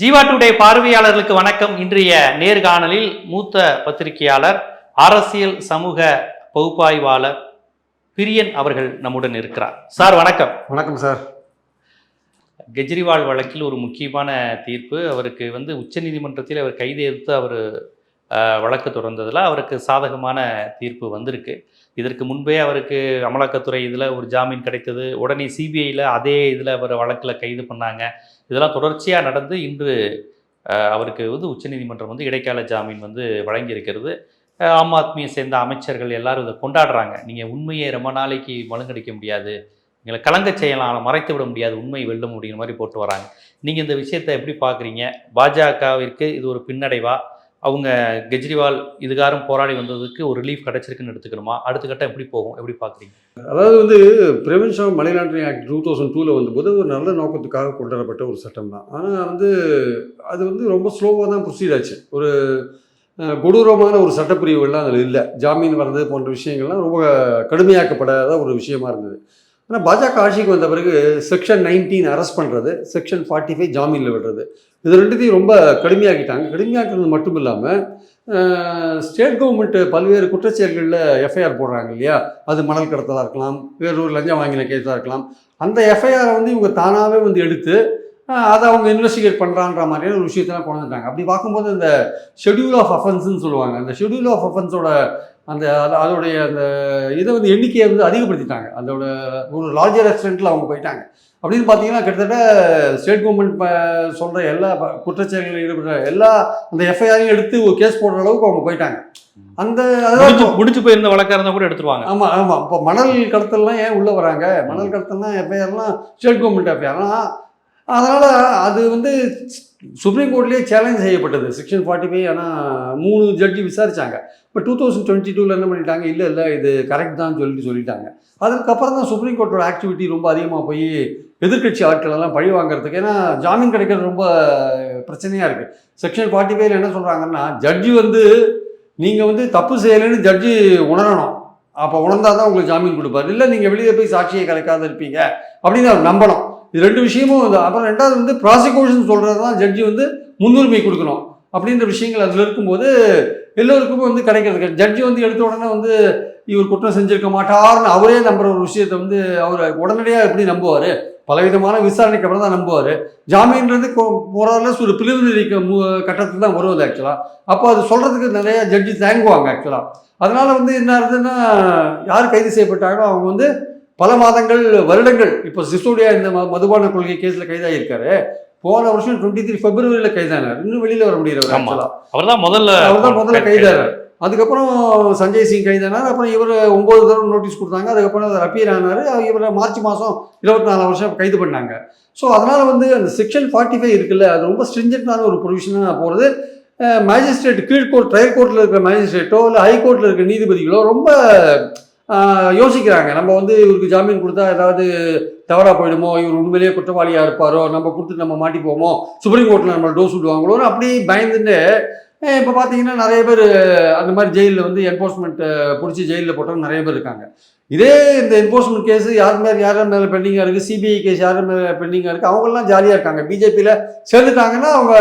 Jeeva today பார்வையாளர்களுக்கு வணக்கம். இன்றைய நேர்காணலில் மூத்த பத்திரிகையாளர் அரசியல் சமூக பகுப்பாய்வாளர் பிரியன் அவர்கள் நம்முடன் இருக்கிறார். சார் வணக்கம். வணக்கம் சார். கெஜ்ரிவால் வழக்கில் ஒரு முக்கியமான தீர்ப்பு. அவருக்கு வந்து உச்சநீதிமன்றத்தில் அவர் கைது எதிர்த்து அவர் வழக்கு தொடர்ந்ததில் அவருக்கு சாதகமான தீர்ப்பு வந்திருக்கு. இதற்கு முன்பே அவருக்கு அமலாக்கத்துறை இதில் ஒரு ஜாமீன் கிடைத்தது. உடனே சிபிஐயில் அதே இதில் அவர் வழக்கில் கைது பண்ணாங்க. இதெல்லாம் தொடர்ச்சியாக நடந்து இன்று அவருக்கு வந்து உச்சநீதிமன்றம் வந்து இடைக்கால ஜாமீன் வந்து வழங்கியிருக்கிறது. ஆம் ஆத்மியை சேர்ந்த அமைச்சர்கள் எல்லாரும் இதை கொண்டாடுறாங்க. நீங்கள் உண்மையை ரொம்ப நாளைக்கு மழுங்கடிக்க முடியாது. எங்களை கலங்க செய்யலாம். மறைத்து விட முடியாது. உண்மை வெல்லும் அப்படிங்கிற மாதிரி போட்டு வராங்க. நீங்கள் இந்த விஷயத்தை எப்படி பார்க்குறீங்க பாஜகவிற்கு இது ஒரு பின்னடைவா? அவங்க கெஜ்ரிவால் இதுகாரம் போராடி வந்ததுக்கு ஒரு ரிலீஃப் கிடைச்சிருக்குன்னு எடுத்துக்கணுமா? அடுத்த கட்டம் எப்படி போகும்? எப்படி பார்க்குறீங்க? அதாவது வந்து prevention of money laundering act two thousand டூவில் வந்தபோது ஒரு நல்ல நோக்கத்துக்காக கொண்டு வரப்பட்ட ஒரு சட்டம் தான். ஆனால் வந்து அது வந்து ரொம்ப ஸ்லோவாக தான் ப்ரொசீட் ஆச்சு. ஒரு கொடூரமான ஒரு சட்டப்பிரிவுகள்லாம் அதில் இல்லை. ஜாமீன் வர்றது போன்ற விஷயங்கள்லாம் ரொம்ப கடுமையாக்கப்படாத ஒரு விஷயமா இருந்தது. ஆனால் பாஜக ஆட்சிக்கு வந்த பிறகு செக்ஷன் நைன்டீன் அரெஸ்ட் பண்ணுறது செக்ஷன் ஃபார்ட்டி ஃபைவ் ஜாமீனில் விடுறது இது ரெண்டுத்தையும் ரொம்ப கடுமையாக்கிட்டாங்க. கடுமையாக்குறது மட்டும் இல்லாமல் ஸ்டேட் கவர்மெண்ட் பல்வேறு குற்றச்செயல்களில் எஃப்ஐஆர் போடுறாங்க இல்லையா? அது மணல் கடத்தலாக இருக்கலாம் வேறு ஒரு லஞ்சம் வாங்கின கேஸாக இருக்கலாம். அந்த எஃப்ஐஆரை வந்து இவங்க தானாகவே வந்து எடுத்து அதை அவங்க இன்வெஸ்டிகேட் பண்ணுறான்ற மாதிரியான ஒரு விஷயத்தெல்லாம் கொண்டு வந்துட்டாங்க அப்படி பார்க்கும்போது அந்த ஷெட்யூல் ஆஃப் அஃபென்ஸ்னு சொல்லுவாங்க. அந்த ஷெட்யூல் ஆஃப் அஃபென்ஸோட அந்த அது- அதோடைய அந்த இதை வந்து எண்ணிக்கையை வந்து அதிகப்படுத்திட்டாங்க. அதோட ஒரு லார்ஜர் எக்ஸ்டென்ட்டில் அவங்க போயிட்டாங்க. அப்படின்னு பார்த்தீங்கன்னா கிட்டத்தட்ட ஸ்டேட் கவர்மெண்ட் சொல்கிற எல்லா குற்றச்செயல்களில் ஈடுபடுற எல்லா அந்த எஃப்ஐஆரையும் எடுத்து ஒரு கேஸ் போடுற அளவுக்கு அவங்க போயிட்டாங்க. அந்த அதாவது முடிஞ்சு போயிருந்த வழக்கா இருந்தால் கூட எடுத்துருவாங்க. ஆமாம் ஆமாம் இப்போ மணல் கடத்தல்லாம் ஏன் உள்ளே வராங்க? மணல் கடத்தல்லாம் எஃப்ஐஆர்லாம் ஸ்டேட் கவர்மெண்ட் எஃப்ஐஆர்லாம் அதனால் அது வந்து சுப்ரீம் கோர்ட்லேயே சேலஞ்ச் செய்யப்பட்டது. செக்ஷன் ஃபார்ட்டி ஃபைவ் ஆனால் மூணு ஜட்ஜி விசாரிச்சாங்க. இப்போ டூ தௌசண்ட் டுவெண்ட்டி டூவில் என்ன பண்ணிட்டாங்க? இல்லை இல்லை இது கரெக்ட் தான் சொல்லிட்டு சொல்லிட்டாங்க. அதுக்கப்புறம் தான் சுப்ரீம் கோர்ட்டோட ஆக்டிவிட்டி ரொம்ப அதிகமாக போய் எதிர்க்கட்சி ஆட்கள் எல்லாம் பழி வாங்குறதுக்கு. ஏன்னா ஜாமீன் கிடைக்கிறது ரொம்ப பிரச்சனையாக இருக்குது செக்ஷன் ஃபார்ட்டி ஃபைவ்ல என்ன சொல்கிறாங்கன்னா ஜட்ஜி வந்து நீங்கள் வந்து தப்பு செய்யலைன்னு ஜட்ஜி உணரணும். அப்போ உணர்ந்தால் தான் உங்களுக்கு ஜாமீன் கொடுப்பாரு. இல்லை நீங்கள் வெளியே போய் சாட்சியை கலைக்காத இருப்பீங்க அப்படின்னு அவர் நம்பணும். இது ரெண்டு விஷயமும் இது. அப்புறம் ரெண்டாவது வந்து ப்ராசிக்யூஷன் சொல்கிறது தான் ஜட்ஜி வந்து முன்னுரிமை கொடுக்கணும். அப்படின்ற விஷயங்கள் அதில் இருக்கும்போது எல்லோருக்குமே வந்து கிடைக்கிறது ஜட்ஜி வந்து எடுத்த உடனே வந்து இவர் குற்றம் செஞ்சிருக்க மாட்டார்னு அவரே நம்புற ஒரு விஷயத்தை வந்து அவர் உடனடியாக எப்படி நம்புவார்? பலவிதமான விசாரணைக்கு அப்புறம் தான் நம்புவார். ஜாமீன்றது மொரலஸ் ஒரு பிலிமினரி கட்டத்தில் தான் வருவது ஆக்சுவலாக அப்போ அது சொல்கிறதுக்கு நிறைய ஜட்ஜி தேங்குவாங்க ஆக்சுவலாக அதனால் வந்து என்ன ஆகுதுன்னா யார் கைது செய்யப்பட்டாங்களோ அவங்க வந்து பல மாதங்கள் வருடங்கள் இப்போ சிசோடியா இந்த மதுபான கொள்கை கேஸில் கைதாகியிருக்காரு. போன வருஷம் டுவெண்ட்டி த்ரீ பிப்ரவரியில் கைதானார். இன்னும் வெளியில் வர முடியல அவர் தான் முதல்ல அவர் தான் முதல்ல கைதானார். அதுக்கப்புறம் சஞ்சய் சிங் கைதானார். அப்புறம் இவர் ஒம்பது தடவை நோட்டீஸ் கொடுத்தாங்க. அதுக்கப்புறம் அவர் அப்பீர் ஆனார். இவர் மார்ச் மாதம் இருபத்தி நாலு வருஷம் கைது பண்ணாங்க. ஸோ அதனால் வந்து அந்த செக்ஷன் ஃபார்ட்டி ஃபைவ் இருக்குல்ல அது ரொம்ப ஸ்ட்ரிஞ்சன்டான ஒரு ப்ரொவிஷனாக போகிறது மேஜிஸ்ட்ரேட் கீழ்கோர்ட் ட்ரையல் கோர்ட்டில் இருக்கிற மேஜிஸ்ட்ரேட்டோ இல்லை ஹைகோர்ட்டில் இருக்கிற நீதிபதிகளோ ரொம்ப யோசிக்கிறாங்க. நம்ம வந்து இவருக்கு ஜாமீன் கொடுத்தா ஏதாவது தவறாக போயிடுமோ? இவர் உண்மையிலேயே குற்றவாளியாக இருப்பாரோ? நம்ம கொடுத்துட்டு நம்ம மாட்டிப்போமோ? சுப்ரீம் கோர்ட்டில் நம்ம டோஸ் விடுவாங்களோன்னு அப்படி பயந்துட்டு இப்போ பார்த்தீங்கன்னா நிறைய பேர் அந்த மாதிரி ஜெயிலில் வந்து என்ஃபோர்ஸ்மெண்ட் பிடிச்சி ஜெயிலில் போட்டவங்க நிறைய பேர் இருக்காங்க. இதே இந்த என்ஃபோர்ஸ்மெண்ட் கேஸ் யார் மேலே யார் மேலே பெண்டிங்காக இருக்குது சிபிஐ கேஸ் யார் மேலே பெண்டிங்காக இருக்குது அவங்கெல்லாம் ஜாலியாக இருக்காங்க. பிஜேபியில் சேர்ந்துட்டாங்கன்னா அவங்க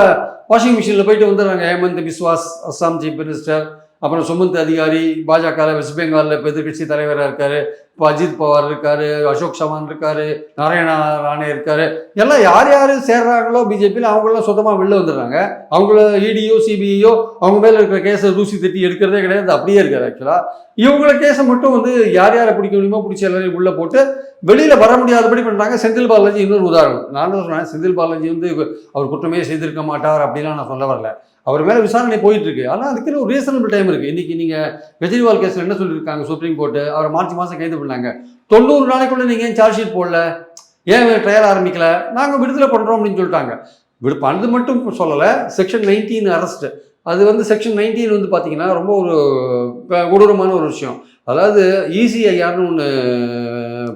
வாஷிங் மிஷினில் போயிட்டு வந்துடுறாங்க. ஹேமந்த் பிஸ்வாஸ் அஸ்ஸாம் சீஃப் மினிஸ்டர் அப்புறம் சுமந்த் அதிகாரி பாஜக வெஸ்ட் பெங்காலில் இப்போ எதிர்கட்சி தலைவராக இருக்கார். இப்போ அஜித் பவார் இருக்கார் அசோக் சவான் இருக்கார் நாராயண ராணே இருக்கார். எல்லாம் யார் யார் சேர்றாங்களோ பிஜேபியில் அவங்களாம் சொந்தமாக வெளில வந்துடுறாங்க. அவங்கள இடியோ சிபிஐயோ அவங்க மேலே இருக்கிற கேஸை தூசி தட்டி எடுக்கிறதே கிடையாது. அப்படியே இருக்காது ஆக்சுவலாக இவங்கள கேஸை மட்டும் வந்து யார் யாரை பிடிக்க முடியுமோ பிடிச்ச எல்லாரையும் உள்ளே போட்டு வெளியில் வர முடியாதபடி பண்ணுறாங்க செந்தில் பாலாஜி இன்னொரு உதாரணம். நான் தான் சொன்னேன் செந்தில் பாலாஜி வந்து அவர் குற்றமே செய்திருக்க மாட்டார் அப்படிலாம் நான் சொல்ல வரல. அவர் மேலே விசாரணை போயிட்டு இருக்கு ஆனால் அதுக்குன்னு ஒரு ரீசனபிள் டைம் இருக்குது இன்னைக்கு நீங்கள் கெஜ்ரிவால் கேஸில் என்ன சொல்லியிருக்காங்க சுப்ரீம் கோர்ட்டு அவரை மார்ச் மாதம் கைது பண்ணாங்க. தொண்ணூறு நாளைக்குள்ள நீங்கள் ஏன் சார்ஜ் ஷீட் போடல? ஏன் ட்ரையல் ஆரம்பிக்கல? நாங்கள் விடுதலை பண்ணுறோம் அப்படின்னு சொல்லிட்டாங்க. விடு அது மட்டும் சொல்லலை. செக்ஷன் நைன்டீன் அரெஸ்ட் அது வந்து செக்ஷன் நைன்டீன் வந்து பார்த்தீங்கன்னா ரொம்ப ஒரு கொடூரமான ஒரு விஷயம். அதாவது இசிஐஆர்னு ஒன்று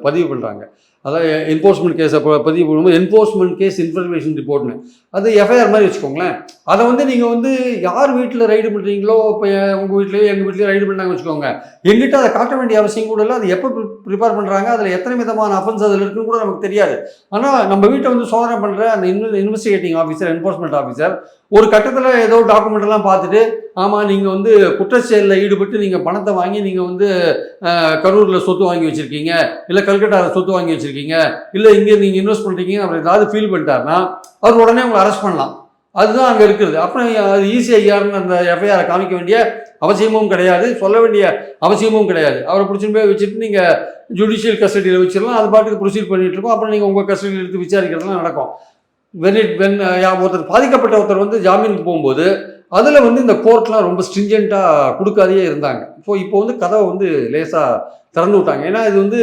பதிவு பண்ணுறாங்க அதாவது என்போர்ஸ்மெண்ட் கேஸை பதிவு பண்ணும்போது என்போர்ஸ்மெண்ட் கேஸ் இன்ஃபர்மேஷன் ரிப்போர்ட்னு அது எஃப்ஐஆர் மாதிரி வச்சுக்கோங்களேன். அதை வந்து நீங்கள் வந்து யார் வீட்டில் ரைடு பண்ணுறீங்களோ இப்போ உங்கள் வீட்லேயோ எங்கள் வீட்லேயோ ரைடு பண்ணாங்க வச்சுக்கோங்க. எங்கிட்ட அதை காட்ட வேண்டிய அவசியம் கூட இல்லை. அது எப்போ ப்ரிப்பேர் பண்ணுறாங்க அதில் எத்தனை விதமான அஃபென்ஸ் அதில் இருக்குன்னு கூட நமக்கு தெரியாது. ஆனால் நம்ம வீட்டை வந்து சோதனை பண்ணுற அந்த இன்வெ இன்வெஸ்டிகேட்டிங் ஆஃபீஸர் என்ஃபோர்ஸ்மெண்ட் ஆஃபீஸர் ஒரு கட்டத்தில் ஏதோ டாக்குமெண்ட்லாம் பார்த்துட்டு ஆமாம் நீங்கள் வந்து குற்றச்செயலில் ஈடுபட்டு நீங்கள் பணத்தை வாங்கி நீங்கள் வந்து கரூரில் சொத்து வாங்கி வச்சுருக்கீங்க இல்லை கல்கட்டாவில் சொத்து வாங்கி வச்சுருக்கீங்க இல்லை இங்கே நீங்கள் இன்வெஸ்ட் பண்ணுறீங்க அப்படி ஏதாவது ஃபீல் பண்ணிட்டாருன்னா அவர் உடனே உங்களை அரெஸ்ட் பண்ணலாம். அதுதான் அங்கே இருக்கிறது. அப்புறம் அது ஈஸிஐஆர்னு அந்த எஃப்ஐஆரை காமிக்க வேண்டிய அவசியமும் கிடையாது. சொல்ல வேண்டிய அவசியமும் கிடையாது. அவரை பிடிச்சின்னு போய் வச்சுட்டு நீங்கள் ஜுடிஷியல் கஸ்டடியில் வச்சிடலாம் அது பாட்டுக்கு ப்ரொசீட் பண்ணிட்டு இருக்கோம். அப்புறம் நீங்கள் உங்கள் கஸ்டடியில் எடுத்து விசாரிக்கிறதுலாம் நடக்கும். வென் இட் வென் ஒருத்தர் பாதிக்கப்பட்ட ஒருத்தர் வந்து ஜாமீனுக்கு போகும்போது அதில் வந்து இந்த கோர்ட்லாம் ரொம்ப ஸ்ட்ரிஞ்சண்ட்டாக கொடுக்காதையே இருந்தாங்க. ஸோ இப்போ வந்து கதவை வந்து லேசாக திறந்து விட்டாங்க. ஏன்னா இது வந்து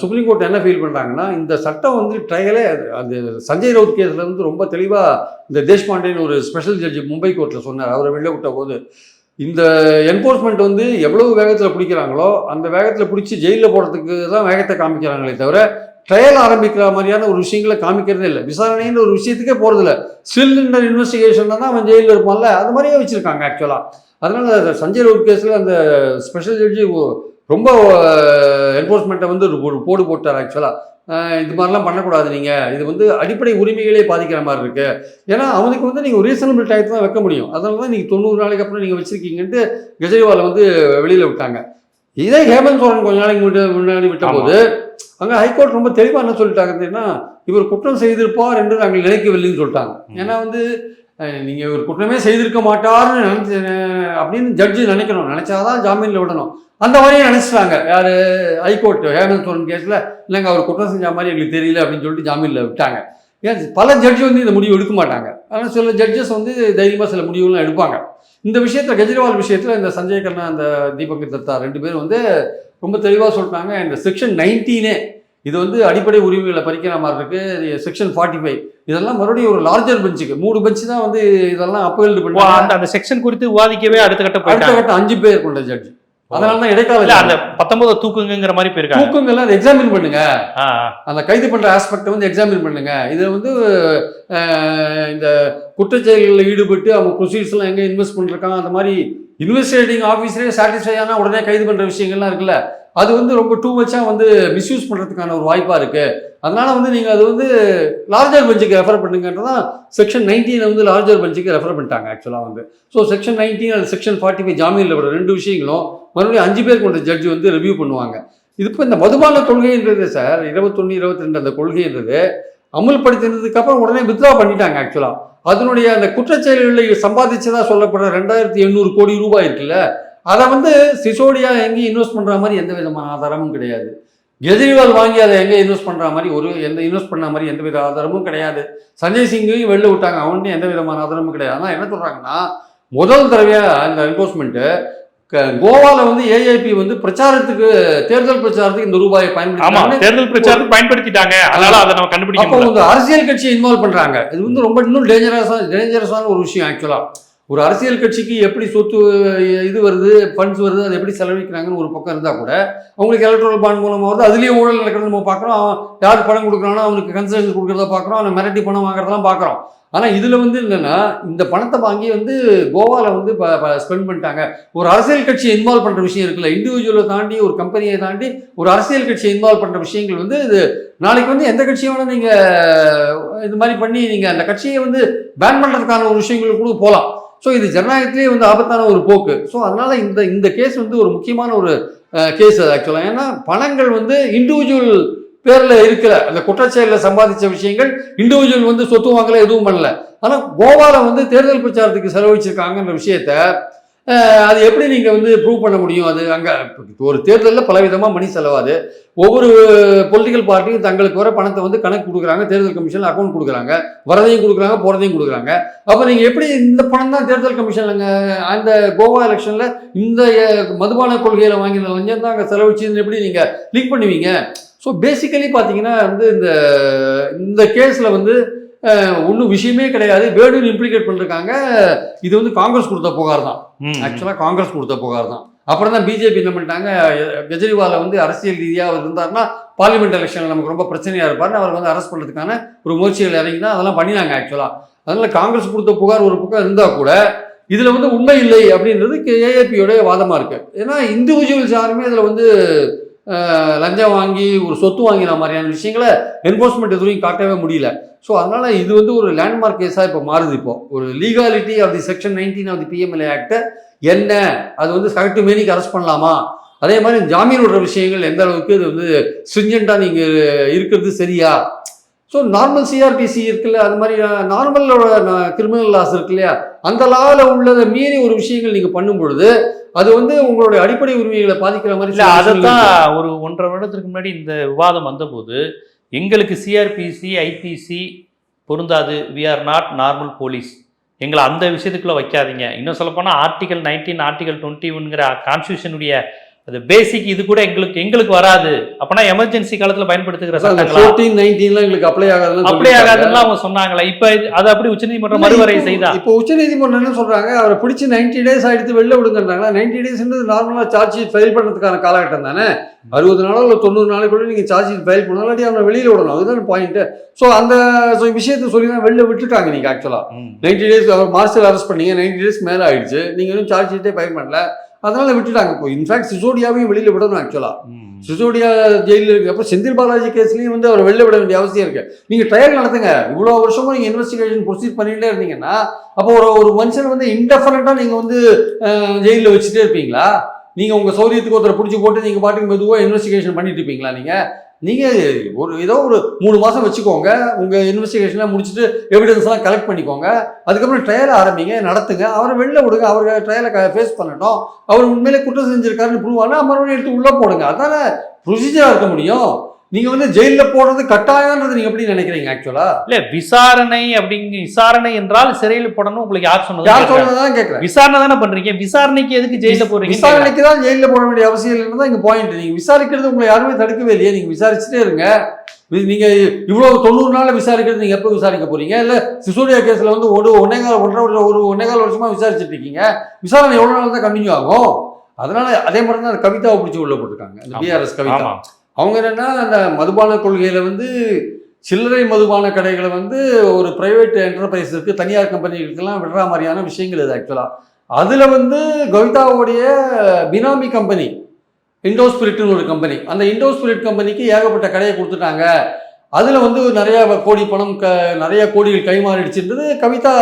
சுப்ரீம் கோர்ட் என்ன ஃபீல் பண்ணுறாங்கன்னா இந்த சட்டம் வந்து ட்ரையலே அந்த சஞ்சய் ரவுத் கேஸில் வந்து ரொம்ப தெளிவாக இந்த தேஷ்பாண்டேன்னு ஒரு ஸ்பெஷல் ஜட்ஜி மும்பை கோர்ட்டில் சொன்னார். அவரை வெளில விட்ட போது இந்த என்ஃபோர்ஸ்மெண்ட் வந்து எவ்வளவு வேகத்தில் பிடிக்கிறாங்களோ அந்த வேகத்தில் பிடிச்சி ஜெயிலில் போடுறதுக்கு தான் வேகத்தை காமிக்கிறாங்களே தவிர ட்ரையல் ஆரம்பிக்கிற மாதிரியான ஒரு விஷயங்களை காமிக்கிறதே இல்லை. விசாரணைன்ற ஒரு விஷயத்துக்கே போகிறதில்ல ஸ்டில் இண்டர் இன்வெஸ்டிகேஷனில் தான் அவன் ஜெயிலில் இருப்பான்ல அது மாதிரியே வச்சுருக்காங்க ஆக்சுவலாக அதனால் சஞ்சய் ரவுட் கேஸில் அந்த ஸ்பெஷல் ஜட்ஜி ரொம்ப என்ஃபோர்ஸ்மெண்ட்டை வந்து ஒரு போடு போட்டார் ஆக்சுவலாக இது மாதிரிலாம் பண்ணக்கூடாது நீங்கள் இது வந்து அடிப்படை உரிமைகளே பாதிக்கிற மாதிரி இருக்கு. ஏன்னா அவனுக்கு வந்து நீங்கள் ரீசனபிள் டயத்தை தான் வைக்க முடியும். அதனால தான் நீங்கள் தொண்ணூறு நாளைக்கு அப்புறம் நீங்கள் வச்சுருக்கீங்கன்ட்டு கெஜ்ரிவாலை வந்து வெளியில் விட்டாங்க. இதே ஹேமந்த் சோரன் கொஞ்ச நாளைக்கு முன்னாடி முன்னாடி விட்ட போது அங்கே ஹைகோர்ட் ரொம்ப தெளிவாக என்ன சொல்லிட்டாங்கன்னா இவர் குற்றம் செய்திருப்பார் என்று நாங்கள் நினைக்கவில்லைன்னு சொல்லிட்டாங்க. ஏன்னா வந்து அஹ், நீங்க இவர் குற்றமே செய்திருக்க மாட்டார்னு நினைச்சு அப்படின்னு ஜட்ஜி நினைக்கணும். நினைச்சாதான் ஜாமீன்ல விடணும். அந்த மாதிரியே நினைச்சிட்டாங்க. யாரு? ஹைகோர்ட் ஹேமந்த் சோரன் கேஸ்ல இல்லைங்க அவர் குற்றம் செஞ்ச மாதிரி எங்களுக்கு தெரியல அப்படின்னு சொல்லிட்டு ஜாமீன்ல விட்டாங்க. ஏன் பல ஜட்ஜி வந்து இந்த முடிவு எடுக்க மாட்டாங்க. ஆனால் சில ஜட்ஜஸ் வந்து தைரியமாக சில முடிவுலாம் எடுப்பாங்க. இந்த விஷயத்தில் கெஜ்ரிவால் விஷயத்தில் இந்த சஞ்சய் கண்ணா அந்த தீபக் தத்தா ரெண்டு பேரும் வந்து ரொம்ப தெளிவாக சொல்லிட்டாங்க இந்த செக்ஷன் நைன்டீனே இது வந்து அடிப்படை உரிமைகளை பறிக்கிற மாதிரி இருக்கு. செக்ஷன் ஃபார்ட்டி ஃபைவ் இதெல்லாம் மறுபடியும் ஒரு லார்ஜர் பெஞ்சுக்கு மூணு பெஞ்சு தான் வந்து இதெல்லாம் அப்பீல் ஓ, பண்ணி அந்த செக்ஷன் குறித்து விவாதிக்கவே அடுத்த கட்ட அடுத்த கட்டம் அஞ்சு பேர் கொண்ட ஜட்ஜி அதனால தான் இடைக்கால இல்ல அந்த பத்தொன்பது தூக்குங்கிற மாதிரி போயிருக்காங்க. தூக்கங்கள்லாம் எக்ஸாமின் பண்ணுங்க. அந்த கைது பண்ற ஆஸ்பெக்டை வந்து எக்ஸாமின் பண்ணுங்க. இதில் வந்து இந்த குற்றச்செயல்களில் ஈடுபட்டு அவங்க ப்ரொசீட்ஸ் எல்லாம் எங்க இன்வெஸ்ட் பண்ணிருக்காங்க அந்த மாதிரி இன்வெஸ்டிகேட்டிங் ஆஃபீஸரே சாட்டிஸ்ஃபை ஆனா உடனே கைது பண்ற விஷயங்கள்லாம் இருக்குல்ல அது வந்து ரொம்ப டூ மச்சா வந்து மிஸ்யூஸ் பண்றதுக்கான ஒரு வாய்ப்பா இருக்கு. அதனால் வந்து நீங்கள் அது வந்து லார்ஜர் பெஞ்சுக்கு ரெஃபர் பண்ணுங்கன்றதான் செக்ஷன் நைன்டீனை வந்து லார்ஜர் பெஞ்சுக்கு ரெஃபர் பண்ணிட்டாங்க ஆக்சுவலாக வந்து. ஸோ செக்ஷன் நைன்டீன் அது செக்ஷன் ஃபார்ட்டி ஃபைவ் ஜாமீனில் விட ரெண்டு விஷயங்களும் மறுபடியும் அஞ்சு பேர் கொண்ட ஜட்ஜ் வந்து ரிவ்யூ பண்ணுவாங்க. இது இப்போ இந்த மதுபான கொள்கைன்றது சார் இருபத்தொன்று இருபத்தி ரெண்டு அந்த கொள்கைன்றது அமுல்படுத்தினதுக்கு அப்புறம் உடனே வித்ரா பண்ணிட்டாங்க ஆக்சுவலாக அதனுடைய அந்த குற்றச்செயல்களை சம்பாதிச்சதா சொல்லப்படுற ரெண்டாயிரத்தி எண்ணூறு கோடி ரூபாய் இருக்குல்ல அதை வந்து சிசோடியா எங்கேயும் இன்வெஸ்ட் பண்ணுற மாதிரி எந்த விதமான ஆதாரமும் கிடையாது. கெஜ்ரிவால் வாங்கி அதை எங்கே இன்வெஸ்ட் பண்ணுற மாதிரி ஒரு எந்த இன்வெஸ்ட் பண்ண மாதிரி எந்த வித ஆதாரமும் கிடையாது. சஞ்சய் சிங்கையும் வெளில விட்டாங்க. அவன்கிட்ட எந்த விதமான ஆதாரமும் கிடையாது. ஆனால் என்ன சொல்கிறாங்கன்னா முதல் தடவையாக இந்த என்ஃபோர்ஸ்மெண்ட்டு கோவாவில் வந்து ஏஐபி வந்து பிரச்சாரத்துக்கு தேர்தல் பிரச்சாரத்துக்கு இந்த ரூபாயை ஆமா பயன்படுத்தி தேர்தல் பிரச்சாரத்துக்கு பயன்படுத்திட்டாங்க. அதனால அதை நம்ம கண்டுபிடிக்க வந்து அரசியல் கட்சியை இன்வால்வ் பண்றாங்க. இது வந்து ரொம்ப இன்னும் டேஞ்சரஸான டேஞ்சரஸான ஒரு விஷயம் ஆக்சுவலா ஒரு அரசியல் கட்சிக்கு எப்படி சொத்து இது வருது ஃபண்ட்ஸ் வருது அதை எப்படி செலவழிக்கிறாங்கன்னு ஒரு பக்கம் இருந்தால் கூட அவங்களுக்கு எலக்ட்ரல் பாண்ட் மூலமாக வருது அதுலேயே ஊழல் நடக்கிறது நம்ம பார்க்குறோம். அவன் யார் பணம் கொடுக்குறானோ அவனுக்கு கன்சல்டன்ஸ் கொடுக்குறத பார்க்குறோம். அவனை மிரட்டி பணம் வாங்குறதெல்லாம் பார்க்குறோம். ஆனால் இதில் வந்து என்னென்னா இந்த பணத்தை வாங்கி வந்து கோவாவில் வந்து ஸ்பெண்ட் பண்ணிட்டாங்க. ஒரு அரசியல் கட்சியை இன்வால்வ் பண்ணுற விஷயம் இருக்குல்ல. இண்டிவிஜுவலை தாண்டி ஒரு கம்பெனியை தாண்டி ஒரு அரசியல் கட்சியை இன்வால்வ் பண்ணுற விஷயங்கள் வந்து இது நாளைக்கு வந்து எந்த கட்சியை வேணால் நீங்கள் இது மாதிரி பண்ணி நீங்கள் அந்த கட்சியை வந்து பேன் பண்ணுறதுக்கான ஒரு விஷயங்களுக்கு கூட போகலாம் ஸோ இது ஜனநாயகத்திலேயே வந்து ஆபத்தான ஒரு போக்கு. ஸோ அதனால இந்த இந்த கேஸ் வந்து ஒரு முக்கியமான ஒரு கேஸ் அது ஆக்சுவலாக ஏன்னா பணங்கள் வந்து இண்டிவிஜுவல் பேரில் இருக்கிற அந்த குற்றச்செயலில் சம்பாதிச்ச விஷயங்கள் இண்டிவிஜுவல் வந்து சொத்து வாங்கல எதுவும் பண்ணல. ஆனால் கோவாவில் வந்து தேர்தல் பிரச்சாரத்துக்கு செலவழிச்சிருக்காங்கன்ற விஷயத்த அது எப்படி நீங்கள் வந்து ப்ரூவ் பண்ண முடியும்? அது அங்கே ஒரு தேர்தலில் பலவிதமாக மணி செலவாது. ஒவ்வொரு பொலிட்டிக்கல் பார்ட்டியும் தங்களுக்கு வர பணத்தை வந்து கணக்கு கொடுக்குறாங்க. தேர்தல் கமிஷனில் அக்கௌண்ட் கொடுக்குறாங்க. வரதையும் கொடுக்குறாங்க போகிறதையும் கொடுக்குறாங்க. அப்போ நீங்கள் எப்படி இந்த பணம் தான் தேர்தல் கமிஷன்லங்க அந்த கோவா எலெக்ஷனில் இந்த மதுபான கொள்கையில் வாங்கின லஞ்சம் தான் அங்கே செலவழிச்சுன்னு எப்படி நீங்கள் லீக் பண்ணுவீங்க? ஸோ பேசிக்கலி பார்த்தீங்கன்னா வந்து இந்த இந்த கேஸில் வந்து ஒன்றும் விஷயமே கிடையாது. வேர்டு இம்ப்ளிகேட் பண்ணிருக்காங்க. இது வந்து காங்கிரஸ் கொடுத்த புகார் தான். ஆக்சுவலாக காங்கிரஸ் கொடுத்த புகார் தான். அப்புறம் தான் பிஜேபி என்ன பண்ணிட்டாங்க? கெஜ்ரிவாலை வந்து அரசியல் ரீதியாக அவர் இருந்தாருன்னா பார்லிமெண்ட் எலெக்ஷனில் நமக்கு ரொம்ப பிரச்சனையாக இருப்பார்னு அவர் வந்து அரெஸ்ட் பண்ணுறதுக்கான ஒரு முயற்சிகள் இறங்கி தான் அதெல்லாம் பண்ணினாங்க ஆக்சுவலாக அதனால் காங்கிரஸ் கொடுத்த புகார் ஒரு பக்கம் இருந்தால் கூட இதில் வந்து உண்மை இல்லை அப்படின்றது ஏஏபியோடைய வாதமாக இருக்குது ஏன்னா இண்டிவிஜுவல்ஸ் யாருமே இதில் வந்து லஞ்சம் வாங்கி ஒரு சொத்து வாங்கின மாதிரியான விஷயங்களை என்ஃபோர்ஸ்மெண்ட் எதுவும் காட்டவே முடியல. ஸோ அதனால் இது வந்து ஒரு லேண்ட்மார்க் கேஸாக இப்போ மாறுது இப்போ. ஒரு legality of the section nineteen of the PMLA ஆக்டை என்ன? அது வந்து சகட்டு மேனிக்கு அரெஸ்ட் பண்ணலாமா? அதே மாதிரி ஜாமீன் விடுற விஷயங்கள் எந்த அளவுக்கு இது வந்து ஸ்ட்ரிஞ்சண்ட்டாக நீங்கள் இருக்கிறது சரியா? ஸோ நார்மல் சிஆர்பிசி இருக்குல்ல அது மாதிரி நார்மலோட கிரிமினல் லாஸ் இருக்கு இல்லையா? அந்த லாவில் உள்ளதை மீறி ஒரு விஷயங்கள் நீங்கள் பண்ணும் பொழுது அது வந்து உங்களுடைய அடிப்படை உரிமைகளை பாதிக்கிற மாதிரி இல்ல விஷயங்கள் அதைத்தான் ஒரு ஒன்றரை வருடத்திற்கு முன்னாடி இந்த விவாதம் வந்தபோது எங்களுக்கு சிஆர்பிசி ஐபிசி பொருந்தாது. We are not normal police எங்களை அந்த விஷயத்துக்குள்ளே வைக்காதீங்க. இன்னும் சொல்லப்போனால் ஆர்டிகல் நைன்டீன் ஆர்டிகல் டுவெண்ட்டி ஒன்ங்கிற கான்ஸ்டியூஷனுடைய அது பேசிக் இது கூட எங்களுக்கு எங்களுக்கு வராது. அப்பனா எமர்ஜென்சி காலத்துல பயன்படுத்துகிற சட்டங்களா? ஃபோர்டீன் நைன்டீன்லாம் எங்களுக்கு அப்ளை ஆகாதுன்னு அப்படி ஆகாதுன்னு அவங்க சொன்னாங்களா. இப்ப அது அப்படி உச்சநீதிமன்றம் மறுவரை செய்தா? இப்போ உச்சநீதிமன்றம் என்ன சொல்றாங்க? அவரை பிடிச்சி நைன்டி டேஸ் ஆயிடுத்து வெளில விடுங்கன்றாங்களா? நைன்டி டேஸ்ன்றது நார்மலாக சார்ஜ் ஷீட் ஃபைல் பண்ணுறதுக்கான காலகட்டம் தானே? அறுபது நாளோ இல்லை தொண்ணூறு நாளைக்குள்ள நீங்கள் சார்ஜ் ஷீட் ஃபைல் பண்ணணும் இல்லாட்டி அவனை வெளியில் விடணும். அதுதான் பாயிண்ட் ஸோ அந்த விஷயத்தை சொல்லி தான் வெளில விட்டுட்டாங்க நீங்கள் ஆக்சுவலாக. நைன்டி டேஸ் மார்ச்சில் அரெஸ்ட் பண்ணீங்க நைன்டி டேஸ் மேலே ஆயிடுச்சு. நீங்கள் இன்னும் சார்ஜ் ஷீட்டே ஃபைல் பண்ணல அதனால விட்டுட்டாங்க. இப்போ இன்ஃபேக்ட் சிசோடியாவையும் வெளியில் விடணும் ஆக்சுவலாக. சிசோடியா ஜெயிலில் இருக்கு. அப்போ செந்தில் பாலாஜி கேஸ்லையும் வந்து அவர் வெளில விட வேண்டிய அவசியம் இருக்கு. நீங்கள் ட்ரையல் நடத்துங்க. இவ்வளோ வருஷமும் நீங்கள் இன்வெஸ்டிகேஷன் ப்ரொசீட் பண்ணிட்டே இருந்தீங்கன்னா அப்போ ஒரு ஒரு மனுஷன் வந்து இன்டெஃபரண்ட்டாக நீங்கள் வந்து ஜெயிலில் வச்சுட்டே இருப்பீங்களா? நீங்கள் உங்கள் சௌரியத்துக்கு ஒருத்தரை பிடிச்சி போட்டு நீங்கள் பாட்டுக்கு மெதுவாக இன்வெஸ்டிகேஷன் பண்ணிட்டு இருப்பீங்களா நீங்கள் நீங்கள் ஒரு ஏதோ ஒரு மூணு மாதம் வச்சுக்கோங்க. உங்கள் இன்வெஸ்டிகேஷன்லாம் முடிச்சுட்டு எவிடன்ஸ்லாம் கலெக்ட் பண்ணிக்கோங்க. அதுக்கப்புறம் ட்ரையல் ஆரம்பிங்க நடத்துங்க. அவரை வெளில விடுங்க. அவர் ட்ரையலை ஃபேஸ் பண்ணட்டும். அவர் உண்மையிலே குற்றம் செஞ்சிருக்காருன்னு ப்ரூவ் ஆனால் மறுபடியும் எடுத்து உள்ளே போடுங்க. அதான ப்ரொசீஜராக இருக்க முடியும். நீங்கள் வந்து ஜெயிலில் போடுறது கட்டாயன்றது நீங்கள் எப்படி நினைக்கிறீங்க ஆக்சுவலாக இல்ல விசாரணை அப்படிங்க விசாரணை என்றால் சிறையில் போடணும் உங்களுக்கு யார் சொன்னது யார். சொல்றதான் கேட்குறேன். விசாரணை தானே பண்றீங்க? விசாரணைக்கு எதுக்கு ஜெயில போறீங்க விசாரணைக்கு தான் ஜெயிலில் போட வேண்டிய அவசியம் இல்லைன்னு தான் இங்கே பாயிண்ட் நீங்கள் விசாரிக்கிறது உங்களை யாருமே தடுக்கவே இல்லையே. நீங்கள் விசாரிச்சுட்டே இருங்க. நீங்க இவ்வளோ தொண்ணூறு நாளில் விசாரிக்கிறது நீங்கள் எப்போ விசாரிக்க போறீங்க? இல்லை சிசோடியா கேஸில் வந்து ஒரு ஒன்னே கால் ஒன்றரை ஒரு ஒரு ஒன்னே கால் வருஷமா விசாரிச்சுட்டு இருக்கீங்க. விசாரணை எவ்வளோ நாள் தான் கண்டினியூ ஆகும்? அதனால அதே மாதிரி தான் கவிதாவை பிடிச்சி உள்ள போட்டிருக்காங்க. பிஆர்எஸ் கவிதா. அவங்க என்னென்னா அந்த மதுபான கொள்கையில் வந்து சில்லறை மதுபான கடைகளை வந்து ஒரு ப்ரைவேட் என்டர்பிரைஸுக்கு தனியார் கம்பெனிகளுக்கெல்லாம் விடுற மாதிரியான விஷயங்கள் இது ஆக்சுவலாக அதில் வந்து கவிதாவுடைய பினாமி கம்பெனி இண்டோ ஸ்பிரிட்னு ஒரு கம்பெனி. அந்த இண்டோ ஸ்பிரிட் கம்பெனிக்கு ஏகப்பட்ட கடையை கொடுத்துட்டாங்க. அதில் வந்து நிறைய கோடி பணம் க நிறைய கோடிகள் கைமாறிடுச்சுன்றது கவிதா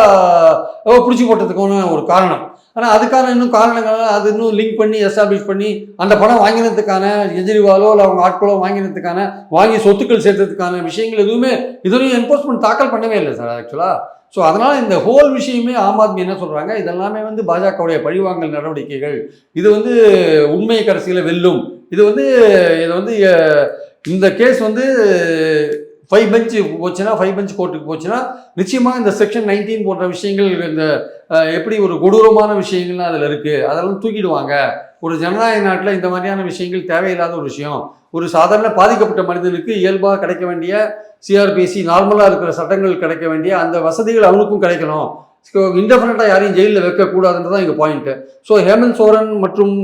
பிடிச்சி போட்டதுக்கான ஒரு காரணம். ஆனால் அதுக்கான இன்னும் காரணங்கள் அது இன்னும் லிங்க் பண்ணி எஸ்டாப்ளிஷ் பண்ணி அந்த பணம் வாங்கினதுக்கான கெஜ்ரிவாலோ இல்லை அவங்க ஆட்களோ வாங்கினதுக்கான வாங்கி சொத்துக்கள் சேர்த்ததுக்கான விஷயங்கள் எதுவுமே இதுவரையும் என்ஃபோர்ஸ்மெண்ட் தாக்கல் பண்ணவே இல்லை சார் ஆக்சுவலாக ஸோ அதனால் இந்த ஹோல் விஷயமே ஆம் ஆத்மி என்ன சொல்கிறாங்க இதெல்லாமே வந்து பாஜகவுடைய பழிவாங்கல் நடவடிக்கைகள். இது வந்து உண்மை கடைசியில் வெல்லும். இது வந்து இதை வந்து இந்த கேஸ் வந்து ஃபைவ் பெஞ்சு போச்சுன்னா ஃபைவ் பெஞ்ச் கோர்ட்டுக்கு போச்சுன்னா நிச்சயமாக இந்த செக்ஷன் நைன்டீன் போன்ற விஷயங்கள் இந்த எப்படி ஒரு கொடூரமான விஷயங்கள்லாம் அதில் இருக்குது அதெல்லாம் தூக்கிடுவாங்க. ஒரு ஜனநாயக நாட்டில் இந்த மாதிரியான விஷயங்கள் தேவையில்லாத ஒரு விஷயம். ஒரு சாதாரண பாதிக்கப்பட்ட மனிதனுக்கு இயல்பாக கிடைக்க வேண்டிய சிஆர்பிசி நார்மலாக இருக்கிற சட்டங்கள் கிடைக்க வேண்டிய அந்த வசதிகள் அவனுக்கும் கிடைக்கணும். இன்டெஃபினட்டாக யாரையும் ஜெயிலில் வைக்கக்கூடாதுன்றது தான் இங்கே பாயிண்ட்டு ஸோ ஹேமந்த் சோரன் மற்றும்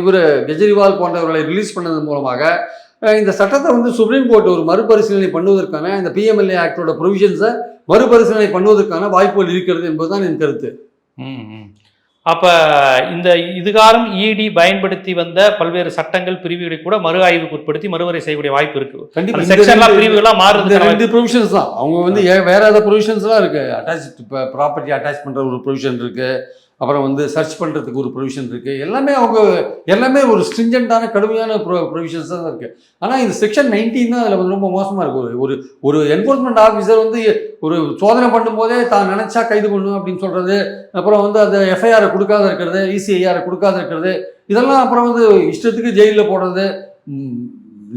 இவர் கெஜ்ரிவால் போன்றவர்களை ரிலீஸ் பண்ணதன் மூலமாக இந்த சட்டத்தை வந்து சுப்ரீம் கோர்ட் ஒரு மறுபரிசீலனை பண்ணுவதற்கான இந்த பிஎம்எல்ஏ ஆக்டோட ப்ரொவிஷன்ஸை மறுபரிசீலனை பண்ணுவதற்கான வாய்ப்புகள் இருக்கிறது என்பதுதான் என் கருத்து. அப்ப இந்த இதுகாரம் இடி பயன்படுத்தி வந்த பல்வேறு சட்டங்கள் பிரிவுகளை கூட மறு ஆய்வுக்கு உட்படுத்தி மறுவரை செய்யக்கூடிய வாய்ப்பு இருக்கு. கண்டிப்பா. அந்த இந்த செக்ஷன்லாம் ரெண்டு- ப்ரொவிஷன்ஸ் தான். அவங்க வந்து வேற ஏதாவது ப்ரொவிஷன்ஸ்லாம் இருக்கு. அட்டாச் இப்போ ப்ராப்பர்ட்டி அட்டாச் பண்ற ஒரு ப்ரொவிஷன் இருக்கு. அப்புறம் வந்து சர்ச் பண்ணுறதுக்கு ஒரு ப்ரொவிஷன் இருக்குது எல்லாமே அவங்க எல்லாமே ஒரு ஸ்ட்ரிஞ்சென்ட்டான கடுமையான ப்ரொ ப்ரொவிஷன்ஸ் தான் இருக்குது ஆனால் இந்த செக்ஷன் நைன்டீன் தான் அதில் வந்து ரொம்ப மோசமாக இருக்கும் ஒரு ஒரு ஒரு என்ஃபோர்ஸ்மெண்ட் ஆஃபீஸர் வந்து ஒரு சோதனை பண்ணும்போதே தான் நினச்சா கைது பண்ணும் அப்படின்னு சொல்கிறது அப்புறம் வந்து அந்த எஃப்ஐஆரை கொடுக்காத இருக்கிறது இசிஐஆரை கொடுக்காத இருக்கிறது இதெல்லாம் அப்புறம் வந்து இஷ்டத்துக்கு ஜெயிலில் போடுறது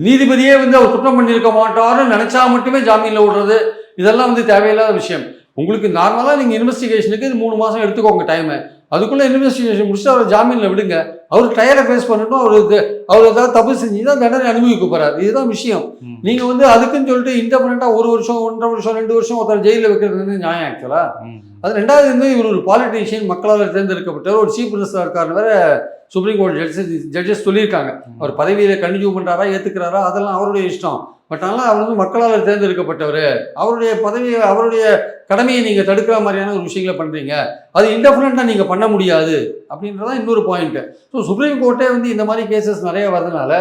நீதிபதியே வந்து அவர் குற்றம் பண்ணியிருக்க மாட்டாருன்னு நினச்சா மட்டுமே ஜாமீனில் விடுறது இதெல்லாம் வந்து தேவையில்லாத விஷயம். உங்களுக்கு நார்மலாக நீங்கள் இன்வெஸ்டிகேஷனுக்கு இது மூணு மாதம் எடுத்துக்கோங்க டைமு அதுக்குள்ள இன்வெஸ்டிகேஷன் முடிச்சுட்டு அவர் ஜாமீன்ல விடுங்க. அவர் ட்ரையலை ஃபேஸ் பண்ணட்டும் அவர் இது- அவர் ஏதாவது தப்பு செஞ்சு தான் தண்டனை அனுபவிக்க போறாரு. இதுதான் விஷயம். ம். நீங்க வந்து அதுக்குன்னு சொல்லிட்டு இன்டெபரண்டா ஒரு வருஷம் ஒன்றரை வருஷம் ரெண்டு வருஷம் ஒருத்தர் ஜெயிலில் வைக்கிறது வந்து நியாயம் ஆக்சுவலா ம். அது ரெண்டாவது வந்து இவர் ஒரு பாலிட்டிஷியன் மக்களால் தேர்ந்தெடுக்கப்பட்டவர் ஒரு சீஃப் மினிஸ்டர் இருக்காருன்னு வேற சுப்ரீம் கோர்ட் ஜட்ஜஸ் ஜட்ஜஸ் சொல்லியிருக்காங்க. அவர் பதவியில கண்டினியூ பண்றாரா ஏத்துக்கிறாரா அதெல்லாம் அவருடைய இஷ்டம். பட் ஆனால் அவர் வந்து மக்களால் தேர்ந்தெடுக்கப்பட்டவர். அவருடைய பதவியை அவருடைய கடமையை நீங்கள் தடுக்கிற மாதிரியான ஒரு விஷயங்களை பண்ணுறீங்க அது இன்டெஃபினட்டா நீங்கள் பண்ண முடியாது அப்படின்றதான் இன்னொரு பாயிண்ட்டு ஸோ சுப்ரீம் கோர்ட்டே வந்து இந்த மாதிரி கேசஸ் நிறைய வரதுனால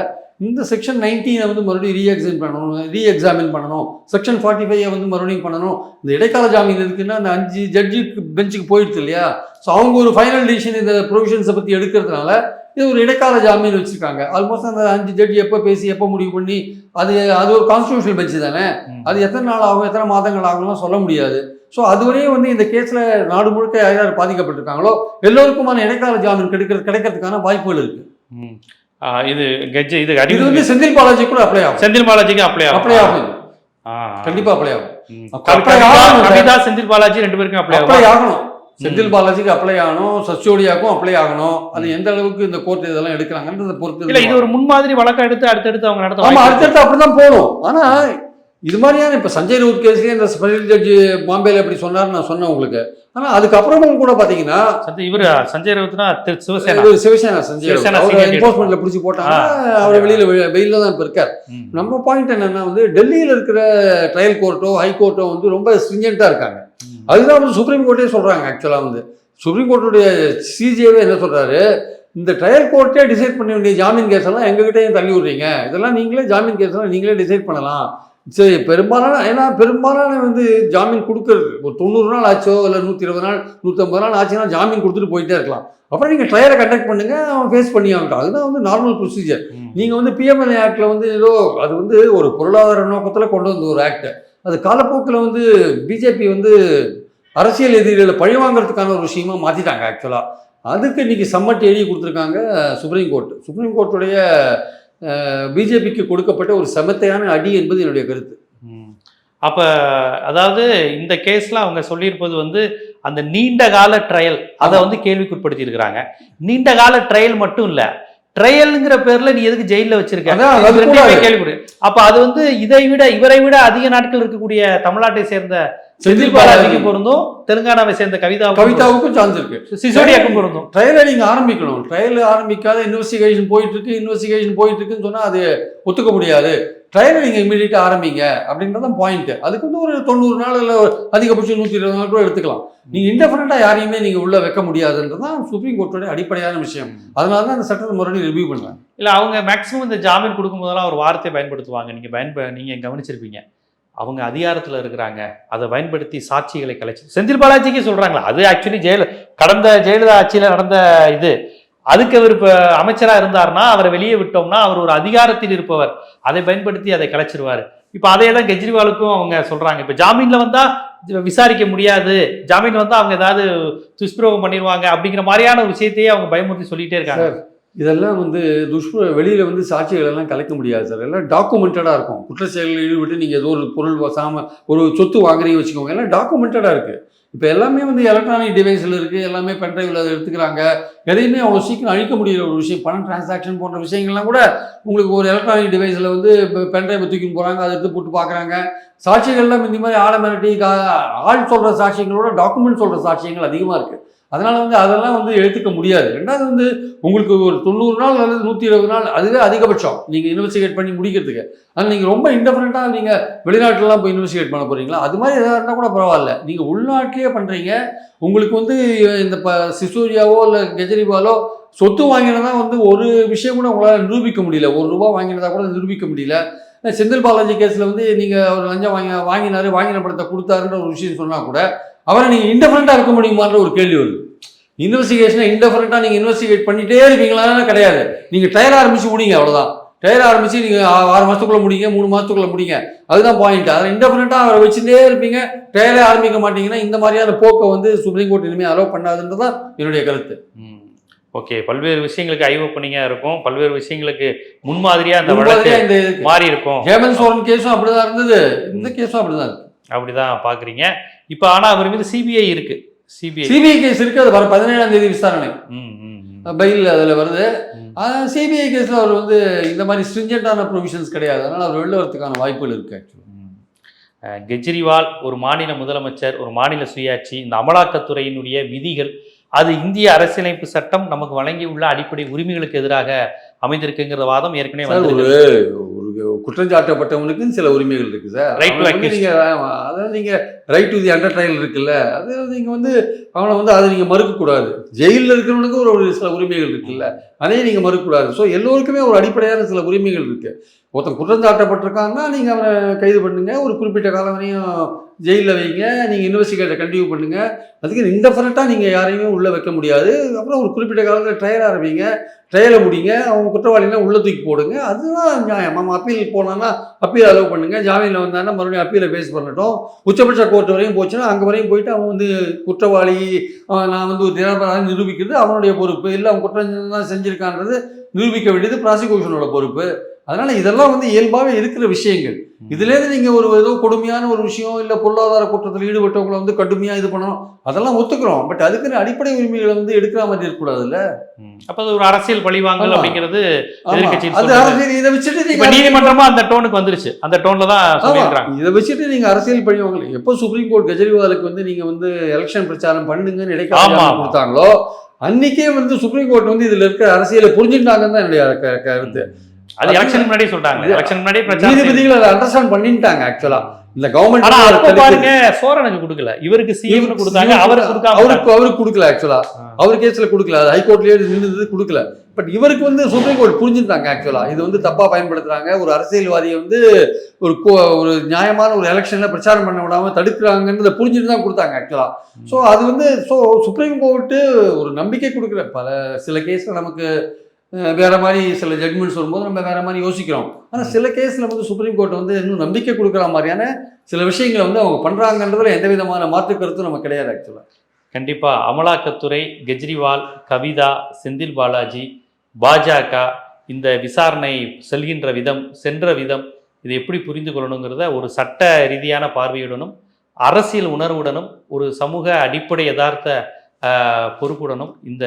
இந்த செக்ஷன் நைன்டீனை வந்து மறுபடியும் ரீஎக்ஸாமின் பண்ணணும் ரீஎக்ஸாமின் பண்ணணும். செக்ஷன் ஃபார்ட்டி ஃபைவ் வந்து மறுபடியும் பண்ணணும். இந்த இடைக்கால ஜாமீன் இருக்குன்னா அந்த அஞ்சு ஜட்ஜுக்கு பெஞ்சுக்கு போயிடுது இல்லையா? ஸோ அவங்க ஒரு ஃபைனல் டிசிஷன் இந்த ப்ரொவிஷன்ஸை பற்றி எடுக்கிறதுனால இது ஒரு இடைக்கால ஜாமீன் வச்சிருக்காங்க. ஆல்மோஸ்ட் அந்த அஞ்சு ஜட்ஜி எப்போ பேசி எப்போ முடிவு பண்ணி அது அது ஒரு கான்ஸ்டியூஷனல் பெஞ்சு தானே. அது எத்தனை நாள் ஆகும் எத்தனை மாதங்கள் ஆகும்லாம் சொல்ல முடியாது. ஸோ அதுவரையும் வந்து இந்த கேஸில் நாடு முழுக்க யார் யார் பாதிக்கப்பட்டிருக்காங்களோ எல்லோருக்குமான இடைக்கால ஜாமீன் கிடைக்கிறது கிடைக்கிறதுக்கான வாய்ப்புகள் இருக்கு. இது கெஜ் இது இது வந்து செந்தில் பாலாஜி கூட அப்ளை ஆகும். செந்தில் பாலாஜிக்கு அப்ளை ஆகும். அப்ளை ஆகும் ஆ, ஆ. கண்டிப்பா அப்ளை ஆகும். கவிதா- செந்தில் பாலாஜி ரெண்டு பேருக்கும் அப்ளை ஆகணும். செந்தில் பாலாஜிக்கு அப்ளை ஆகணும் சசியோடியாக்கும் அப்ளை ஆகணும். அது எந்த அளவுக்கு இந்த கோர்ட் இதெல்லாம் எடுக்கிறாங்கன்றத பொறுத்து இல்ல இது ஒரு முன்மாதிரி வழக்கம் எடுத்து அடுத்தடுத்து அவங்க நடத்த ஆமா வாய்ப்பு இருக்கு. அடுத்தடுத்து அப்படிதான் போகணும் ஆனா இது மாதிரியான இப்ப சஞ்சய் ரவுத் கேஸ்லயே இந்த ஸ்பெஷல் ஜட்ஜி பாம்பேல எப்படி சொன்னாரு நான் சொன்னேன் உங்களுக்கு. ஆனா அதுக்கப்புறமும் கூட பாத்தீங்கன்னா சந்தி- இவரு சஞ்சய் ரவுத்னா சிவசேனா. சிவசேனா சஞ்சய் அவர் senior என்போர்ஸ்மெண்ட்ல பிடிச்சி போட்டாங்க. அவர் வெளியில வெ- வெயில்ல தான் இப்ப இருக்கார். நம்ம பாயிண்ட் என்னன்னா வந்து டெல்லியில இருக்கிற ட்ரையல் கோர்ட்டோ ஹை கோர்ட்டோ வந்து ரொம்ப ஸ்ட்ரிஞ்சென்ட்டா இருக்காங்க. அதுதான் வந்து சுப்ரீம் கோர்ட்டே சொல்றாங்க ஆக்சுவலா வந்து. சுப்ரீம் கோர்ட்டுடைய சிஜேவே என்ன சொல்றாரு? இந்த ட்ரையல் கோர்ட்டே டிசைட் பண்ண வேண்டிய ஜாமீன் கேஸ் எல்லாம் எங்ககிட்டயும் தள்ளி விடுறீங்க. இதெல்லாம் நீங்களே ஜாமீன் கேஸ் எல்லாம் நீங்களே டிசைட் பண்ணலாம். சரி பெரும்பாலான ஏன்னா பெரும்பாலான வந்து ஜாமீன் கொடுக்கறது ஒரு தொண்ணூறு நாள் ஆச்சோ இல்லை நூற்றி இருபது நாள் நூற்றம்பது நாள் ஆச்சுன்னா ஜாமீன் கொடுத்துட்டு போயிட்டே இருக்கலாம். அப்புறம் நீங்கள் ட்ரையலை கண்டக்ட் பண்ணுங்க அவன் ஃபேஸ் பண்ணி ஆகட்டும் அதுதான் வந்து நார்மல் ப்ரொசீஜர். நீங்கள் வந்து பிஎம்எல்ஏ ஆக்டில் வந்து ஏதோ அது வந்து ஒரு பொருளாதார நோக்கத்தில் கொண்டு வந்த ஒரு ஆக்ட் அது காலப்போக்கில் வந்து பிஜேபி வந்து அரசியல் எதிரிகளை பழிவாங்கிறதுக்கான ஒரு விஷயமா மாற்றிட்டாங்க ஆக்சுவலாக அதுக்கு இன்னைக்கு சம்மட்டி எழுதி கொடுத்துருக்காங்க சுப்ரீம் கோர்ட் சுப்ரீம் கோர்ட்டுடைய பிஜேபிக்கு கொடுக்கப்பட்ட ஒரு செமத்தையான அடி என்பது என்னுடைய கருத்து. அப்ப அதாவது இந்த கேஸ்ல அவங்க சொல்லியிருப்பது வந்து அந்த நீண்ட கால ட்ரையல் அதை வந்து கேள்விக்குட்படுத்தி இருக்கிறாங்க நீண்ட கால ட்ரையல் மட்டும் இல்ல ட்ரையல்ங்கிற பேர்ல நீ எதுக்கு ஜெயில வச்சிருக்க. கேள்விப்படு அப்ப அது வந்து இதை விட இவரை விட அதிக நாட்கள் இருக்கக்கூடிய தமிழ்நாட்டை சேர்ந்த செந்தில் பாலாஜிக்கு பொருந்தும் தெலுங்கானாவை சேர்ந்த கவிதா கவிதாவுக்கும் சான்ஸ் இருக்கு சிசோடியாக்கும் பொருந்தும். ட்ரையலை நீங்க ஆரம்பிக்கணும். ட்ரையல் ஆரம்பிக்காத இன்வெஸ்டிகேஷன் போயிட்டு இருக்கு இன்வெஸ்டிகேஷன் போயிட்டு இருக்குன்னு சொன்னா அது ஒத்துக்க முடியாது. ட்ரையலை நீங்க இமீடியட்டா ஆரம்பிங்க அப்படின்றதான் பாயிண்ட் அதுக்கு வந்து ஒரு தொண்ணூறு நாள் இல்லை அதிகபட்சம் நூற்றி இருபது நாள் கூட எடுத்துக்கலாம். நீங்க இன்டெஃபரண்டா யாரையுமே நீங்க உள்ள வைக்க முடியாதுன்றதான் சுப்ரீம் கோர்ட்டோட அடிப்படையான விஷயம். அதனால தான் அந்த சட்டத்தை மறுபடியும் ரிவ்யூ பண்றாங்க. இல்ல அவங்க மேக்சிமம் இந்த ஜாமீன் கொடுக்கும் போதெல்லாம் ஒரு வார்த்தை பயன்படுத்துவாங்க. நீங்க பயன்ப நீங்க கவனிச்சிருப்பீங்க. அவங்க அதிகாரத்துல இருக்கிறாங்க. அதை பயன்படுத்தி சாட்சிகளை கலைச்சு செந்தில் பாலாஜிக்கு சொல்கிறாங்களா அது ஆக்சுவலி ஜெயல கடந்த ஜெயலலிதா ஆட்சியில் நடந்த இது. அதுக்கு அவர் இப்போ அமைச்சரா இருந்தாருன்னா அவரை வெளியே விட்டோம்னா அவர் ஒரு அதிகாரத்தில் இருப்பவர். அதை பயன்படுத்தி அதை கலைச்சிருவார். இப்ப அதே தான் கெஜ்ரிவாலுக்கும் அவங்க சொல்றாங்க. இப்போ ஜாமீனில் வந்தால் விசாரிக்க முடியாது. ஜாமீன் வந்தால் அவங்க ஏதாவது துஷ்பிரயோகம் பண்ணிடுவாங்க அப்படிங்கிற மாதிரியான ஒரு விஷயத்தையே அவங்க பயமுறுத்தி சொல்லிட்டே இருக்காங்க. இதெல்லாம் வந்து துஷ்ப வெளியில் வந்து சாட்சிகள் எல்லாம் கலைக்க முடியாது சார். எல்லாம் டாக்குமெண்டடாக இருக்கும். குற்ற செயலில் ஈடுபட்டு நீங்கள் ஏதோ ஒரு பொருள் சாம ஒரு சொத்து வாங்குறீங்க வச்சுக்கோங்க எல்லாம் டாக்குமெண்டடாக இருக்குது இப்போ எல்லாமே வந்து எலக்ட்ரானிக் டிவைஸில் இருக்குது எல்லாமே பென்ட்ரைவில் அதை எடுத்துக்கிறாங்க. எதையுமே அவ்வளோ சீக்கிரம் அழிக்க முடியிற ஒரு விஷயம். பணம் டிரான்சாக்ஷன் போன்ற விஷயங்கள்லாம் கூட உங்களுக்கு ஒரு எலக்ட்ரானிக் டிவைஸில் வந்து பென்ட்ரைவை தூக்கின்னு போகிறாங்க அதை எடுத்து போட்டு பார்க்குறாங்க சாட்சிகள்லாம் இந்த மாதிரி ஆளை மிரட்டி ஆள் சொல்கிற சாட்சியங்களோட டாக்குமெண்ட் சொல்கிற சாட்சியங்கள் அதிகமாக இருக்குது அதனால் வந்து அதெல்லாம் வந்து எடுத்துக்க முடியாது. ரெண்டாவது வந்து உங்களுக்கு ஒரு தொண்ணூறு நாள் அல்லது நூற்றி இருபது நாள் அதுவே அதிகபட்சம். நீங்கள் இன்வெஸ்டிகேட் பண்ணி முடிக்கிறதுக்கு. ஆனால் நீங்கள் ரொம்ப இன்டெஃபரண்ட்டாக நீங்கள் வெளிநாட்டிலலாம் போய் இன்வெஸ்டிகேட் பண்ண போகிறீங்களா அது மாதிரி எதாவது இருந்தால் கூட பரவாயில்ல. நீங்கள் உள்நாட்டிலேயே பண்ணுறீங்க உங்களுக்கு வந்து இந்த ப சிசோரியாவோ இல்லை கெஜ்ரிவாலோ சொத்து வாங்கினதா வந்து ஒரு விஷயம் கூட உங்களால் நிரூபிக்க முடியல. ஒரு ரூபா வாங்கினதா கூட நிரூபிக்க முடியல. செந்தில் பாலாஜி கேஸில் வந்து நீங்கள் அவர் லஞ்சம் வாங்கி வாங்கினார் வாங்கின படத்தை கொடுத்தாருன்ற ஒரு விஷயம் சொன்னால் கூட அவரை நீங்கள் இன்டெஃபரண்ட்டாக இருக்க முடியுமான்ற ஒரு கேள்வி வருது. இன்வெஸ்டிகேஷனை இன்டெஃபரண்ட்டாக நீங்கள் இன்வெஸ்டிகேட் பண்ணிட்டே இருப்பீங்களான்னு கிடையாது. நீங்கள் ட்ரையல் ஆரம்பிச்சு முடிங்க அவ்வளோதான் ட்ரையல் ஆரம்பிச்சு நீங்கள் ஆறு மாதத்துக்குள்ளே முடிங்க மூணு மாதத்துக்குள்ளே முடிங்க. அதுதான் பாயிண்ட் அதில் இன்டெஃபரண்ட்டாக அவரை வச்சுட்டே இருப்பீங்க. ட்ரையலே ஆரம்பிக்க மாட்டீங்கன்னா இந்த மாதிரியான போக்கை வந்து சுப்ரீம் கோர்ட் இனிமேல் அலோவ் பண்ணாதுன்றது தான் என்னுடைய கருத்து. ஓகே. பல்வேறு விஷயங்களுக்கு ஐ ஓப்பனிங்கா இருக்கும். பல்வேறு விஷயங்களுக்கு முன்மாதிரியா அந்த வழக்கு இந்த. மாறி இருக்கும் ஹேமந்த் சோரன் கேஸும் அப்படிதான் இருந்தது. இந்த கேஸும் அப்படிதான் இருக்கு. அப்படிதான் பாக்குறீங்க. இப்ப ஆனா அவர் மீது சிபிஐ இருக்கு. சிபிஐ சிபிஐ கேஸ் இருக்கு அது வர பதினேழாம் தேதி விசாரணை. பெயில் அதில் வருது. சிபிஐ கேஸில் அவர் வந்து இந்த மாதிரி ஸ்ட்ரிஞ்சண்டான ப்ரொவிஷன்ஸ் கிடையாது. அதனால் அவர் வெளில வரதுக்கான வாய்ப்புகள் இருக்கு ஆக்சுவலி கெஜ்ரிவால் ஒரு மாநில முதலமைச்சர் ஒரு மாநில சுயாட்சி இந்த அமலாக்கத்துறையினுடைய விதிகள் அது இந்திய அரசியலமைப்பு சட்டம் நமக்கு வழங்கியுள்ள அடிப்படை உரிமைகளுக்கு எதிராக அமைந்திருக்குங்கிற வாதம் ஏற்கனவே வந்து ஒரு ஒரு குற்றஞ்சாட்டப்பட்டவனுக்கு சில உரிமைகள் இருக்கு சார். Right to அவனுக்கு வந்து accuse. நீங்க ஆமா, அதாவது நீங்க right to the under trial இருக்குல்ல அது நீங்க வந்து அவனை வந்து அதை நீங்க மறுக்க கூடாது ஜெயிலில் இருக்கிறவனுக்கு ஒரு சில உரிமைகள் இருக்குல்ல அதையும் நீங்க மறுக்கக்கூடாது. ஸோ எல்லோருக்குமே ஒரு அடிப்படையான சில உரிமைகள் இருக்கு. ஒருத்தன் குற்றம் சாட்டப்பட்டிருக்காங்கன்னா நீங்க அவனை கைது பண்ணுங்க. ஒரு குறிப்பிட்ட காலம் வரையும் ஜெயிலில் வைங்க நீங்கள் இன்வெஸ்டிகேட்டை கண்டினியூ பண்ணுங்க. அதுக்கு இன்டெஃபரட்டாக நீங்கள் யாரையுமே உள்ளே வைக்க முடியாது. அப்புறம் ஒரு குறிப்பிட்ட காலத்தில் ட்ரையல் ஆரம்பிங்க. ட்ரையலை முடிங்க. அவங்க குற்றவாளினா உள்ள தூக்கி போடுங்க. அதுதான் நியாயம். நம்ம அப்பீல் போனோன்னா அப்பீல் அலோவ் பண்ணுங்க. ஜாமீனில் வந்தாங்கன்னா மறுபடியும் அப்பீலை பேஸ் பண்ணட்டும். உச்சபட்ச கோர்ட் வரையும் போச்சுன்னா அங்கே வரையும் போயிட்டு அவன் வந்து குற்றவாளி நான் வந்து ஒரு நிரபராதி நிரூபிக்கிறது அவனுடைய பொறுப்பு. இல்லை அவன் குற்றம் தான் செஞ்சுருக்கான்றது நிரூபிக்க வேண்டியது ப்ராசிக்யூஷனோட பொறுப்பு. அதனால் இதெல்லாம் வந்து இயல்பாகவே இருக்கிற விஷயங்கள். இதுலேருந்து நீங்கள் ஒரு ஏதோ கொடுமையான ஒரு விஷயம் இல்லை பொருளாதார குற்றத்தில் ஈடுபட்டவங்களை வந்து கடுமையாக இது பண்ணணும் அதெல்லாம் ஒத்துக்கிறோம். பட் அதுக்குன்னு அடிப்படை உரிமைகளை வந்து எடுக்கிற மாதிரி இருக்கக்கூடாதுல்ல. அப்ப அது ஒரு அரசியல் பழிவாங்கல். அப்படிங்கிறது அது. அரசியல் இதை வச்சுட்டு இப்ப நீங்க நீதிமன்றமா அந்த டோனுக்கு வந்துருச்சு. அந்த டோன்ல தான் இதை வச்சுட்டு நீங்க அரசியல் பழிவாங்க எப்போ சுப்ரீம் கோர்ட் கெஜ்ரிவாலுக்கு வந்து நீங்க வந்து எலெக்ஷன் பிரச்சாரம் பண்ணுங்கன்னு இடைக்கால. கொடுத்தாங்களோ அன்னைக்கே வந்து சுப்ரீம் கோர்ட் வந்து இதுல இருக்க அரசியலை புரிஞ்சுட்டாங்கன்னு தான் என்னுடைய கருத்து. அது எலெக்ஷன் முன்னாடியே சொல்றாங்க எலெக்ஷன் முன்னாடியே நீதிபதிகள் அதை அண்டர்ஸ்டாண்ட் பண்ணிட்டாங்க ஆக்சுவலா இந்த ஆனா அப்ப கவர்மெண்ட் பாருங்க சோரனுக்கு கொடுக்கல. இவருக்கு சிஎம் கொடுத்தாங்க அவருக்கு கொடுக்காம அவருக்கு அவருக்கு கொடுக்கல ஆக்சுவலா. அவர் கேஸ்ல கொடுக்கல அது ஹைகோர்ட்லயே நின்றுது கொடுக்கல. பட் இவருக்கு வந்து சுப்ரீம் கோர்ட் புரிஞ்சுட்டாங்க ஆக்சுவலா இது வந்து தப்பா பயன்படுத்துறாங்க. ஒரு அரசியல்வாதியை வந்து ஒரு ஒரு நியாயமான ஒரு எலெக்ஷன்ல பிரச்சாரம் பண்ண விடாம தடுக்கிறாங்கன்றத புரிஞ்சுட்டு தான் கொடுத்தாங்க ஆக்சுவலா ஸோ அது வந்து ஸோ சுப்ரீம் கோர்ட்டு ஒரு நம்பிக்கை கொடுக்குற பல சில கேஸ்ல நமக்கு வேறு மாதிரி சில ஜட்மெண்ட்ஸ் வரும்போது நம்ம வேற மாதிரி யோசிக்கிறோம். ஆனால் சில கேஸில் வந்து சுப்ரீம் கோர்ட் வந்து இன்னும் நம்பிக்கை கொடுக்குற மாதிரியான சில விஷயங்களை வந்து அவங்க பண்ணுறாங்கன்றதுல எந்த விதமான மாற்று கருத்தும் நம்ம கிடையாது ஆக்சுவலாக கண்டிப்பாக அமலாக்கத்துறை கெஜ்ரிவால் கவிதா செந்தில் பாலாஜி பாஜக இந்த விசாரணை செல்கின்ற விதம் சென்ற விதம் இதை எப்படி புரிந்து கொள்ளணுங்கிறத ஒரு சட்ட ரீதியான பார்வையுடனும் அரசியல் உணர்வுடனும் ஒரு சமூக அடிப்படை யதார்த்த பொறுப்புடனும் இந்த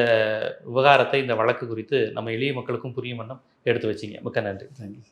விவகாரத்தை இந்த வழக்கு குறித்து நம்ம எளிய மக்களுக்கும் புரியும் வண்ணம் எடுத்து வச்சிங்க. மிக்க நன்றி. தேங்க்யூ